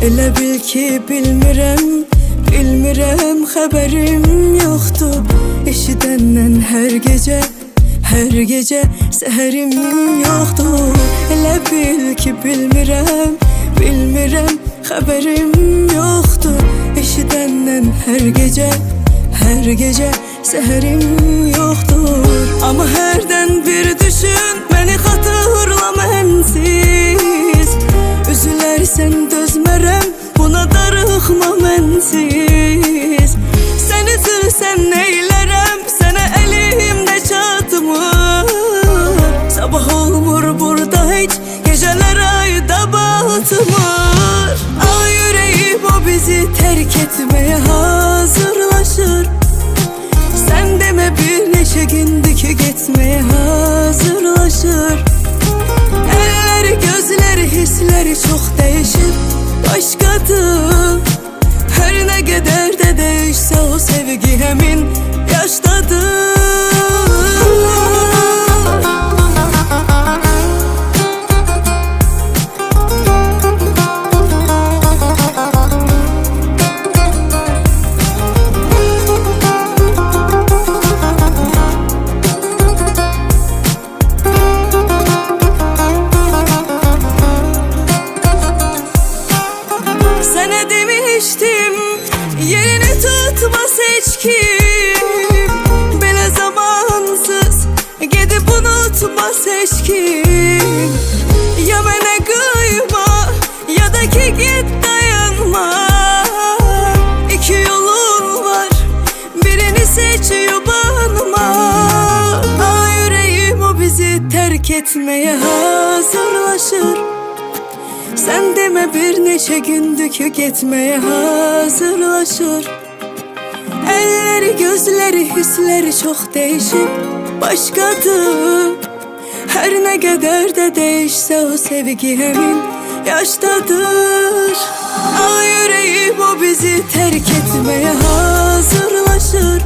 Elə bil ki bilmirəm Bilmirəm xəbərim yoxdur. Eşidəndən hər gecə Hər gecə səhərim yoxdur. Elə bil ki bilmirəm Bilmirəm xəbərim yoxdur. Eşidəndən hər gecə Hər gecə səhərim yoxdur. Amma hərdən bir düşün Məni xatırla mənsiz Üzülərsən dözmərəm Buna darıxma mənsiz Sən üzülsən neylərəm Başkadır Her ne kadar da değişse o sevgi hemin yaştadır kim Ya mənə qıyma ya da ki git dayanma. İki yolun var birini seç yubanma Ah yüreğim o bizi terk etmeye hazırlaşır. Sen deme bir neçe gündür ki gitmeye hazırlaşır. Elleri gözleri hisleri çok değişip başkadır Her ne kadar da değişse o sevgi hemin yaştadır. Ağ yüreğim o bizi terk etmeye hazırlaşır.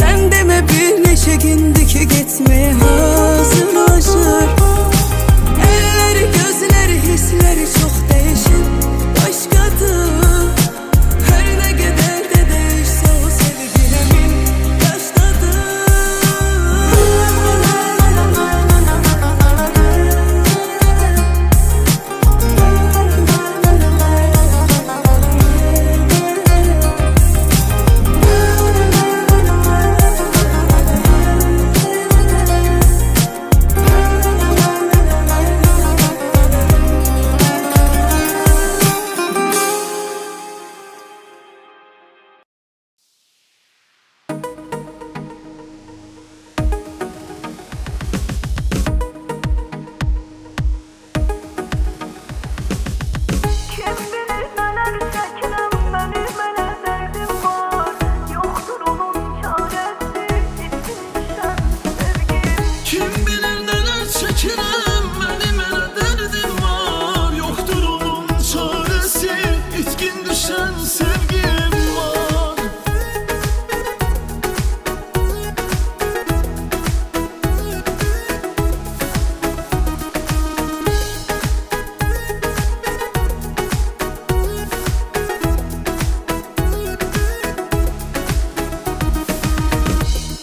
Sen deme bir neçe gündür ki gitmeye hazırlaşır. Elleri gözleri hisleri çok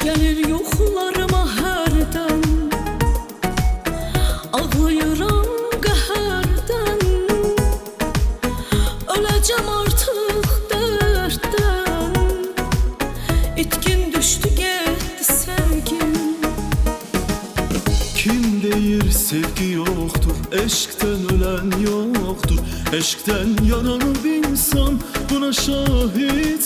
Gəlir yoxlarıma hərdən Ağlayıram qəhərdən Öləcəm artıq dərddən İtkin düşdü getdi sevgim. Kim deyir sevgi yoktur Eşkten ölen yoktur. Eşkten yanan bir insan Buna şahit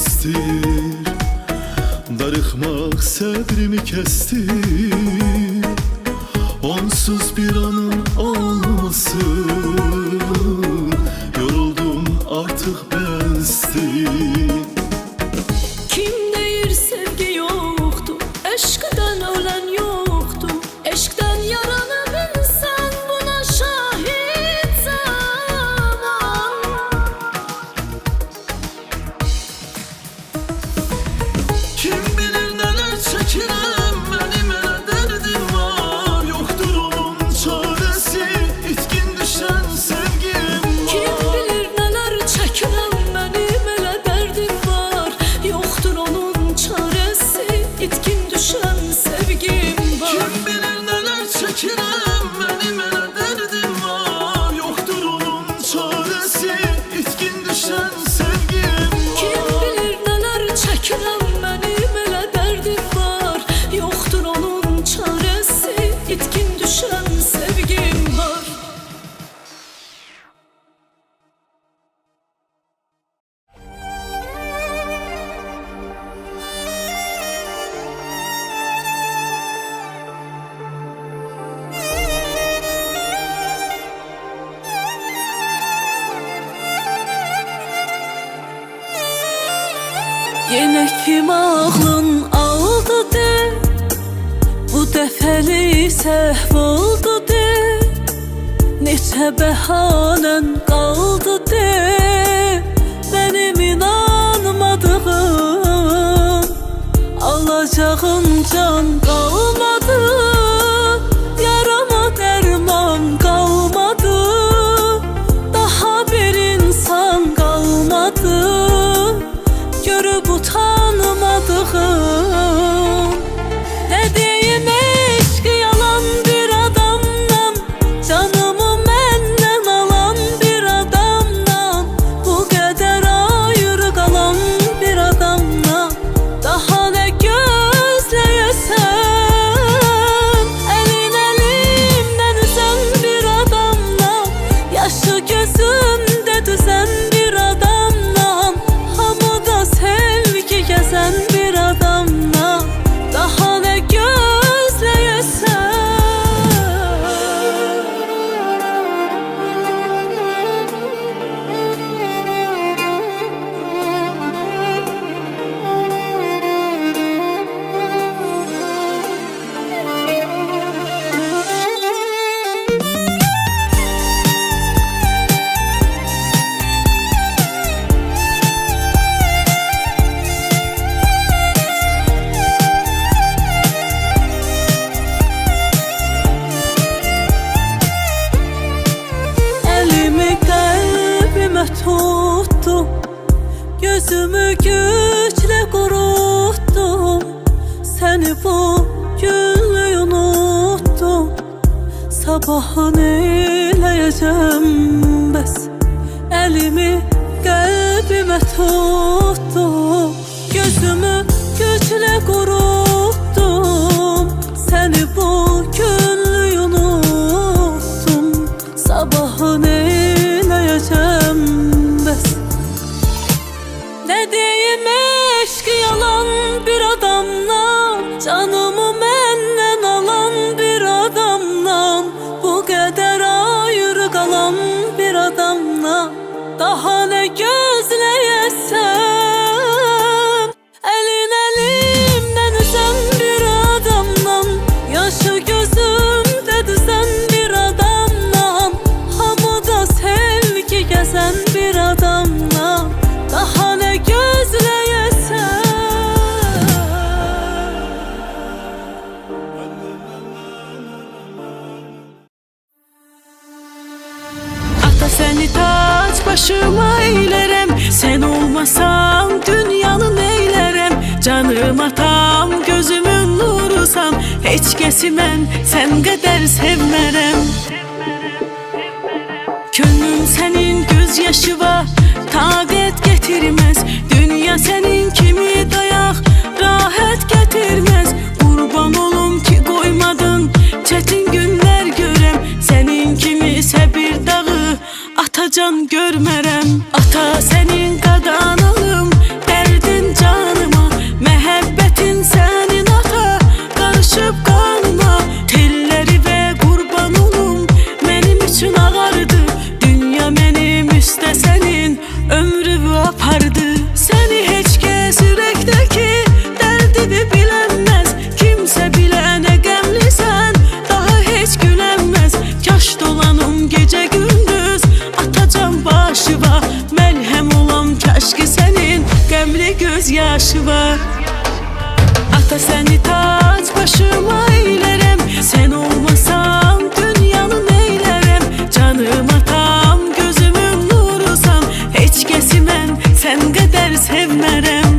kestir. Darıxmaq səbrimi kəstir behanen kaldı değil bu günlüğü unuttum. Sabaha neyleyeceğim bəs Elimi qəlbimə tutdum Gözümü güclə qurutdum Səni bu günlüyü unuttum. Sabaha neyleyeceğim yarmatam gözümün nurusan Heç kesimen sen kadar sevmerem Könlüm senin gözyaşı var. Taqet getirmez. Dünya senin kimi dayak. Rahat getirmez. Kurban olum ki koymadın. Çetin günler görem. Senin kimi sebir dağı Atacan görmerem. Ata senin sən qədər sevmərəm.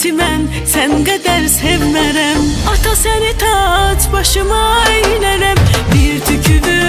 Bizi mən sən qədər sevmərəm Ata səni tac başıma eynərəm Bir tüküvü